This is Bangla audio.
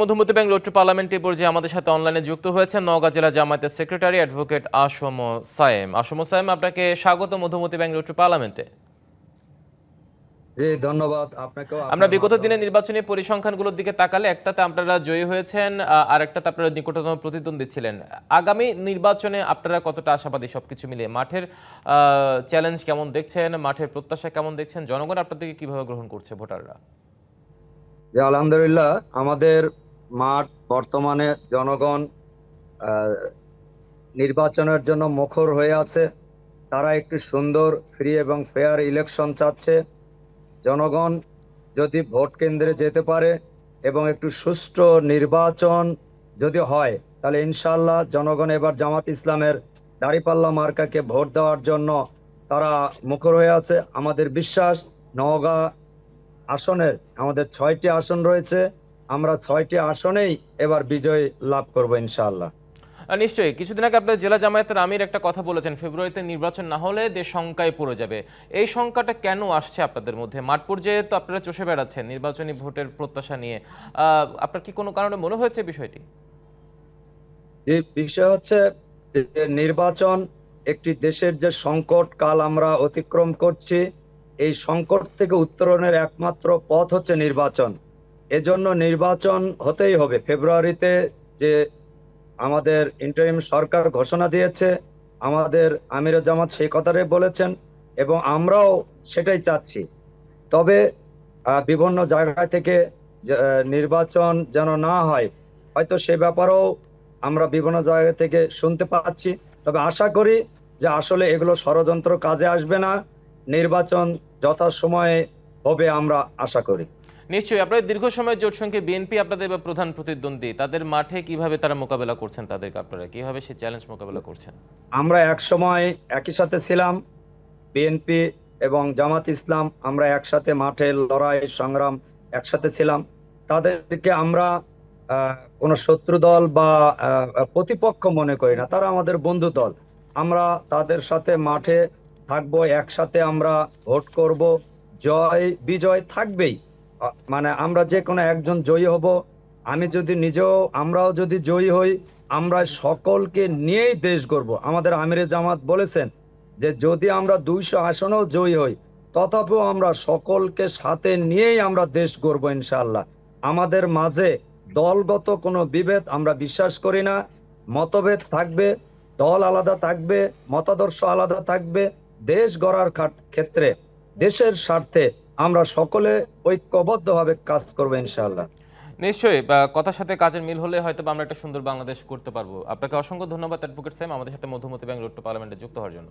মধুমতি ব্যাংক লোট্টু পার্লামেন্টারি পর্যায়ে আমাদের সাথে অনলাইনে যুক্ত হয়েছে নওগাঁ জেলা জামায়াতের সেক্রেটারি অ্যাডভোকেট আসম সায়েম। আসম সায়েম আপনাকে স্বাগত মধুমতি ব্যাংক লোট্টু পার্লামেন্টে। ধন্যবাদ। আপনাকেও আমরা বিগত দিনে নির্বাচনী পরিসংখ্যানগুলোর দিকে তাকালে একটাতে আপনারা জয়ী হয়েছেন আর একটাতে আপনারা নিকটতম প্রতিদ্বন্দ্বী ছিলেন। আগামী নির্বাচনে আপনারা কতটা আশাবাদী সবকিছু মিলিয়ে? মাঠের চ্যালেঞ্জ কেমন দেখছেন? মাঠের প্রত্যাশা কেমন দেখছেন? জনগণ আপনাদেরকে কীভাবে গ্রহণ করছে ভোটাররা? আলহামদুলিল্লাহ আমাদের মাঠ বর্তমানে জনগণ নির্বাচনের জন্য মুখর হয়ে আছে। তারা একটি সুন্দর ফ্রি এবং ফেয়ার ইলেকশন চাচ্ছে। জনগণ যদি ভোট কেন্দ্রে যেতে পারে এবং একটু সুষ্ঠু নির্বাচন যদি হয়, তাহলে ইনশাল্লাহ জনগণ এবার জামাত ইসলামের দাঁড়িপাল্লা মার্কাকে ভোট দেওয়ার জন্য তারা মুখর হয়ে আছে। আমাদের বিশ্বাস, নওগাঁ আসনের আমাদের ছয়টি আসন রয়েছে। আমরা ছয়টি আসনেই এবার বিজয় লাভ করব ইনশাআল্লাহ। নিশ্চয়ই কিছুদিন আগে আপনার জেলা জামায়াতের আমির একটা কথা বলেছেন ফেব্রুয়ারিতে নির্বাচন না হলে দেশ শঙ্কায় পড়ে যাবে। এই শঙ্কাটা কেন আসছে আপনাদের মধ্যে? মাঠ পর্যায়ে তো আপনারা চষে বেড়াচ্ছেন নির্বাচনী ভোটের প্রত্যাশা নিয়ে আহ, আপনার কি কোনো কারণে মনে হয়েছে বিষয়টি? যে বিষয় হচ্ছে যে নির্বাচন একটি দেশের যে সংকট কাল আমরা অতিক্রম করছি এই সংকট থেকে উত্তরণের একমাত্র পথ হচ্ছে নির্বাচন। এজন্য নির্বাচন হতেই হবে। ফেব্রুয়ারিতে যে আমাদের ইন্টারিম সরকার ঘোষণা দিয়েছে, আমাদের আমির জামাত সেই কথাটাই বলেছেন এবং আমরাও সেটাই চাচ্ছি। তবে বিভিন্ন জায়গা থেকে নির্বাচন যেন না হয়, হয়তো সে ব্যাপারেও আমরা বিভিন্ন জায়গা থেকে শুনতে পাচ্ছি। তবে আশা করি যে আসলে এগুলো ষড়যন্ত্র কাজে আসবে না। নির্বাচন যথাসময়ে হবে আমরা আশা করি। নিশ্চয়ই আপনাদের দীর্ঘ সময় জোট সঙ্গে বিএনপি আপনাদের বা প্রধান প্রতিদ্বন্দ্বী, তাদের মাঠে কীভাবে তারা মোকাবেলা করছেন তাদেরকে আপনারা? কীভাবে সেই চ্যালেঞ্জ মোকাবেলা করছেন? আমরা এক সময় একই সাথে ছিলাম বিএনপি এবং জামাত ইসলাম, আমরা একসাথে মাঠে লড়াই, সংগ্রাম একসাথে ছিলাম। তাদেরকে আমরা কোনো শত্রু দল বা প্রতিপক্ষ মনে করি না, তারা আমাদের বন্ধু দল। আমরা তাদের সাথে মাঠে থাকব, একসাথে আমরা ভোট করব। জয়, বিজয় থাকবেই। মানে আমরা যে কোনো একজন জয়ী হব। আমি যদি নিজেও, আমরাও যদি জয়ী হই, আমরা সকলকে নিয়েই দেশ গড়ব। আমাদের আমিরে জামাত বলেছেন যে, যদি আমরা দুইশো আসনেও জয়ী হই, তথাপিও আমরা সকলকে সাথে নিয়েই আমরা দেশ গড়ব ইনশাল্লাহ আমাদের মাঝে দলগত কোনো বিভেদ আমরা বিশ্বাস করি না। মতভেদ থাকবে, দল আলাদা থাকবে, মতাদর্শ আলাদা থাকবে। দেশ গড়ার ক্ষেত্রে দেশের স্বার্থে আমরা সকলে ঐক্যবদ্ধভাবে কাজ করব ইনশাল্লাহ নিশ্চয়ই কথার সাথে কাজের মিল হলে হয়তো আমরা একটা সুন্দর বাংলাদেশ করতে পারব। আপনাকে অসংখ্য ধন্যবাদ, অ্যাডভোকেট সাহেব। আমাদের সাথে মধ্যমতি ব্যাংক রোড টু পার্লামেন্টে যুক্ত হওয়ার জন্য।